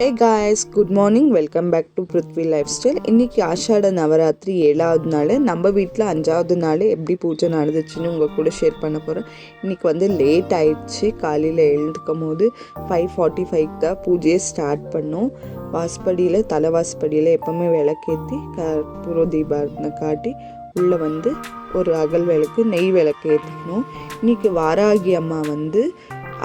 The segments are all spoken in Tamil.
Hey guys good morning welcome back to Prithvi life style இன்றைக்கி ஆஷாட நவராத்திரி ஏழாவது நாள். நம்ம வீட்டில் அஞ்சாவது நாள் எப்படி பூஜை நடந்துச்சுன்னு உங்கள் கூட ஷேர் பண்ண போகிறேன் இன்றைக்கி வந்து லேட் ஆயிடுச்சு. காலையில் எழுந்துக்கும் போது ஃபைவ் ஃபார்ட்டி ஃபைவ் தான் பூஜையை ஸ்டார்ட் பண்ணோம். வாசப்படியில் தலை வாசப்படியில் எப்போவுமே விளக்கேற்றி கற்பூர தீபாரத்தனை காட்டி உள்ளே வந்து ஒரு அகல் விளக்கு நெய் விளக்கு ஏற்றிக்கணும் இன்றைக்கி வாராகி அம்மா வந்து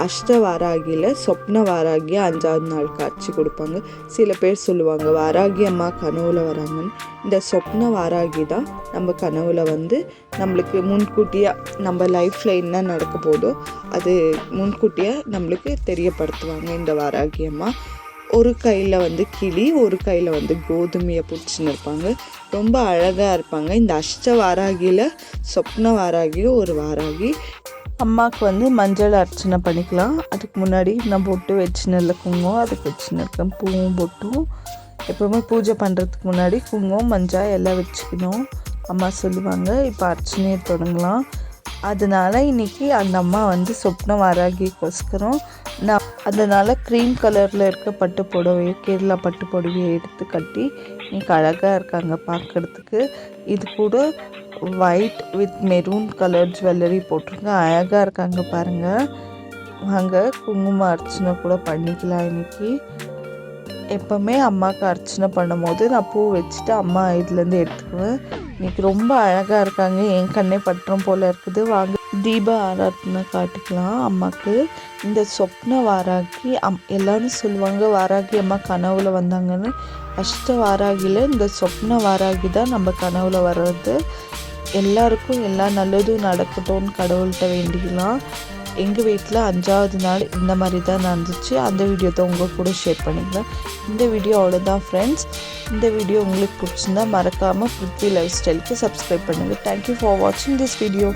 அஷ்ட வாராகியில் சொப்ன வாராகியா அஞ்சாவது நாள் காட்சி கொடுப்பாங்க. சில பேர் சொல்லுவாங்க வாராகி அம்மா கனவுல வராங்கன்னு. இந்த சொப்ன வாராகி தான் நம்ம கனவுல வந்து நம்மளுக்கு முன்கூட்டியாக நம்ம லைஃப்பில் என்ன நடக்க போதோ அது முன்கூட்டியாக நம்மளுக்கு தெரியப்படுத்துவாங்க. இந்த வாராகி அம்மா ஒரு கையில் வந்து கிளி ஒரு கையில் வந்து கோதுமையை பிடிச்சின்னு இருப்பாங்க. ரொம்ப அழகாக இருப்பாங்க. இந்த அஷ்ட வாராகியில் சொப்ன வாராகியும் ஒரு வாராகி அம்மாவுக்கு வந்து மஞ்சள் அர்ச்சனை பண்ணிக்கலாம். அதுக்கு முன்னாடி நான் பொட்டு வச்சுன்னு இல்லை குங்குமம் அதுக்கு வச்சுன்னு இருக்கேன். பூவும் பொட்டும். எப்போவுமே பூஜை பண்ணுறதுக்கு முன்னாடி குங்குமம் மஞ்சள் எல்லாம் வச்சுக்கணும். அம்மா சொல்லுவாங்க இப்போ அர்ச்சனையை தொடங்கலாம். அதனால் இன்னைக்கு அந்த அம்மா வந்து சொப்னம் வாராகிக்கோஸ்கரம். நான் அதனால் க்ரீம் கலரில் இருக்க பட்டு புடவையை கேரளா பட்டு புடவையை எடுத்து கட்டி இன்றைக்கி அழகாக இருக்காங்க பார்க்குறதுக்கு இது கூட white with maroon colour jewellery போட்டிருங்க அழகாக இருக்காங்க பாருங்கள் வாங்க குங்கும அர்ச்சனை கூட பண்ணிக்கலாம் இன்னைக்கு. எப்போவுமே அம்மாவுக்கு அர்ச்சனை பண்ணும் போது நான் பூ வச்சுட்டு அம்மா இதுலேருந்து எடுத்துக்குவேன். இன்னைக்கு ரொம்ப அழகாக இருக்காங்க. என் கண்ணே பற்றும் போல் இருக்குது. வாங்க தீப ஆராதனை காட்டிக்கலாம் அம்மாவுக்கு இந்த சொப்ன வாராகி அம் எல்லோரும் சொல்லுவாங்க வாராகி அம்மா கனவுல வந்தாங்கன்னு. அஷ்ட வாராகியில் இந்த சொப்ன வாராகி தான் நம்ம கனவுல வர்றது. எல்லாருக்கும் எல்லா நல்லதும் நடக்கட்டும்னு கடவுள்கிட்ட வேண்டிக்கலாம் எங்கள் வீட்டில் அஞ்சாவது நாள் இந்த மாதிரி தான் நடந்துச்சு. அந்த வீடியோ தான் உங்கள் கூட ஷேர் பண்ணிக்கலாம் இந்த வீடியோ அவ்வளோதான் ஃப்ரெண்ட்ஸ் இந்த வீடியோ உங்களுக்கு பிடிச்சிருந்தா மறக்காமல் பிருத்வி லைஃப் ஸ்டைலுக்கு சப்ஸ்கிரைப் பண்ணுங்கள் தேங்க்யூ ஃபார் வாட்சிங் திஸ் வீடியோ